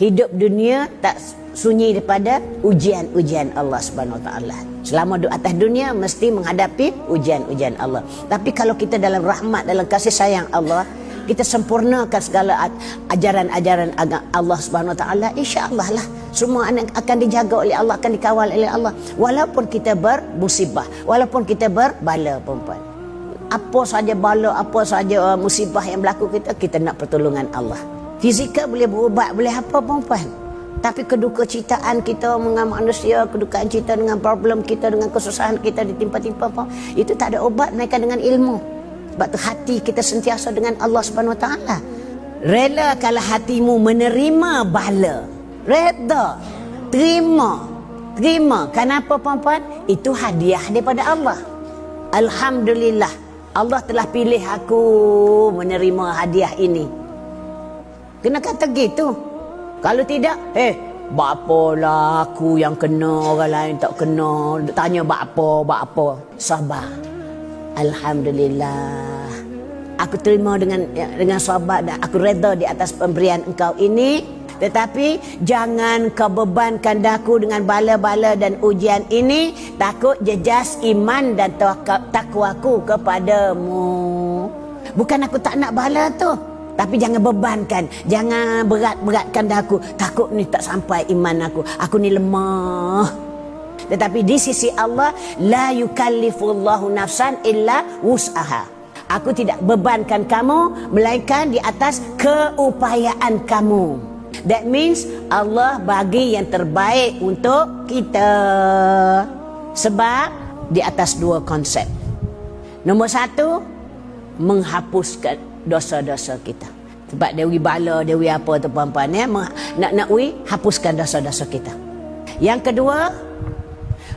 hidup dunia tak sunyi daripada ujian-ujian Allah Subhanahu Wa Taala. Selama duduk atas dunia mesti menghadapi ujian-ujian Allah. Tapi kalau kita dalam rahmat dalam kasih sayang Allah, kita sempurnakan segala ajaran-ajaran agama Allah Subhanahu Wa Taala, insya-Allah lah semua akan dijaga oleh Allah, akan dikawal oleh Allah. Walaupun kita bermusibah, walaupun kita berbala perempuan. Apa saja bala, apa saja uh, musibah yang berlaku kita, kita nak pertolongan Allah. Fizikal boleh berubat, boleh apa perempuan. Tapi keduka citaan kita dengan manusia, kedukaan cita dengan problem kita, dengan kesusahan kita ditimpa-timpa apa, itu tak ada obat mereka dengan ilmu. Sebab tu hati kita sentiasa dengan Allah Subhanahu Taala. Rela kalau hatimu menerima bala. Reda. Terima. Terima. Kenapa perempuan? Itu hadiah daripada Allah. Alhamdulillah. Allah telah pilih aku menerima hadiah ini. Kena kata gitu. Kalau tidak, eh, bapalah aku yang kena, orang lain tak kena. Tanya bapa, bapa. Sabar. Alhamdulillah. Aku terima dengan dengan sabar dan aku reda di atas pemberian engkau ini. Tetapi jangan kau bebankan daku dengan bala-bala dan ujian ini. Takut jejas iman dan takwaku kepadamu. Bukan aku tak nak bala tu. Tapi jangan bebankan. Jangan berat-beratkan daku. Takut ni tak sampai iman aku. Aku ni lemah. Tetapi di sisi Allah. La yukallifullahu nafsan illa wus'aha. Aku tidak bebankan kamu. Melainkan di atas keupayaan kamu. That means Allah bagi yang terbaik untuk kita. Sebab di atas dua konsep. Nombor satu, menghapuskan dosa-dosa kita. Sebab Dewi bala, Dewi apa tu puan-puan ya, nak nak ui hapuskan dosa-dosa kita. Yang kedua,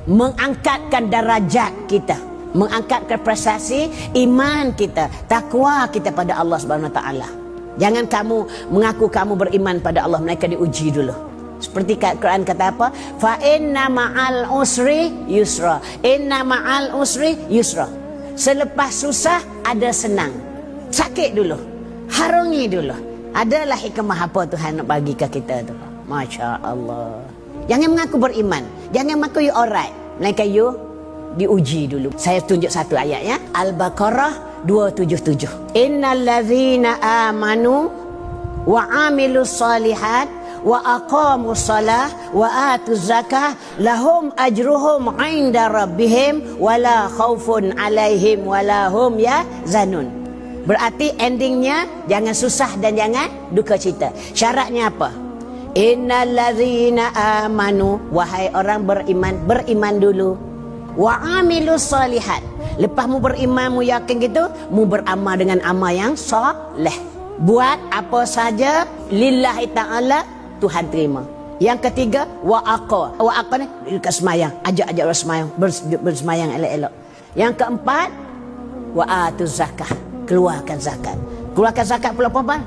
mengangkatkan darajat kita, mengangkatkan prestasi iman kita, takwa kita pada Allah Subhanahu Wa Taala. Jangan kamu mengaku kamu beriman pada Allah, mereka diuji dulu. Seperti Quran kata apa? Fa inna ma'al usri yusra. Inna ma'al usri yusra. Selepas susah ada senang. Sakit dulu. Harungi dulu. Adalah hikmah apa Tuhan nak bagi ke kita tu. Masya Allah. Jangan mengaku beriman. Jangan mengaku you alright. Melainkan you diuji dulu. Saya tunjuk satu ayat ya. Al-Baqarah 277 innal ladzina amanu wa amilus salihat wa aqamus salah wa atuz zakah lahum ajruhum 'inda rabbihim wala khaufun 'alaihim wala hum yahzanun berarti endingnya jangan susah dan jangan duka cita syaratnya apa innal ladzina amanu wahai orang beriman beriman dulu wa amilus salihat Lepas mu beriman, mu yakin gitu, mu beramal dengan amal yang soleh. Buat apa saja lillahi ta'ala Tuhan terima. Yang ketiga, wa aqa. Wa aqa ni dekat semayang. Ajak-ajak orang semayang. Bersemayang elok-elok. Yang keempat, wa atu zakah. Keluarkan zakat. Keluarkan zakat pula apa?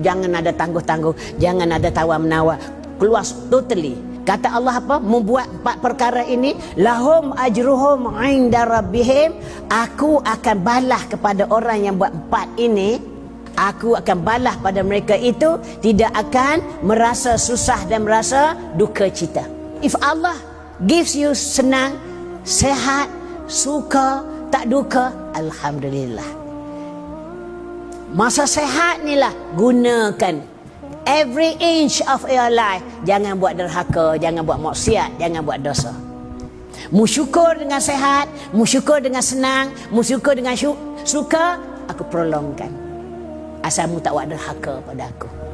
Jangan ada tangguh-tangguh. Jangan ada tawar-menawar. Keluar totally. Kata Allah apa? Membuat empat perkara ini. Lahum ajruhum inda rabbihim. Aku akan balah kepada orang yang buat empat ini. Aku akan balah pada mereka itu. Tidak akan merasa susah dan merasa duka cita. If Allah gives you senang, sehat, suka, tak duka. Alhamdulillah. Masa sehat ni lah gunakan. Every inch of your life jangan buat derhaka jangan buat maksiat jangan buat dosa. Musyukur dengan sehat musyukur dengan senang musyukur dengan suka aku prolongkan. Asal mu tak buat derhaka pada aku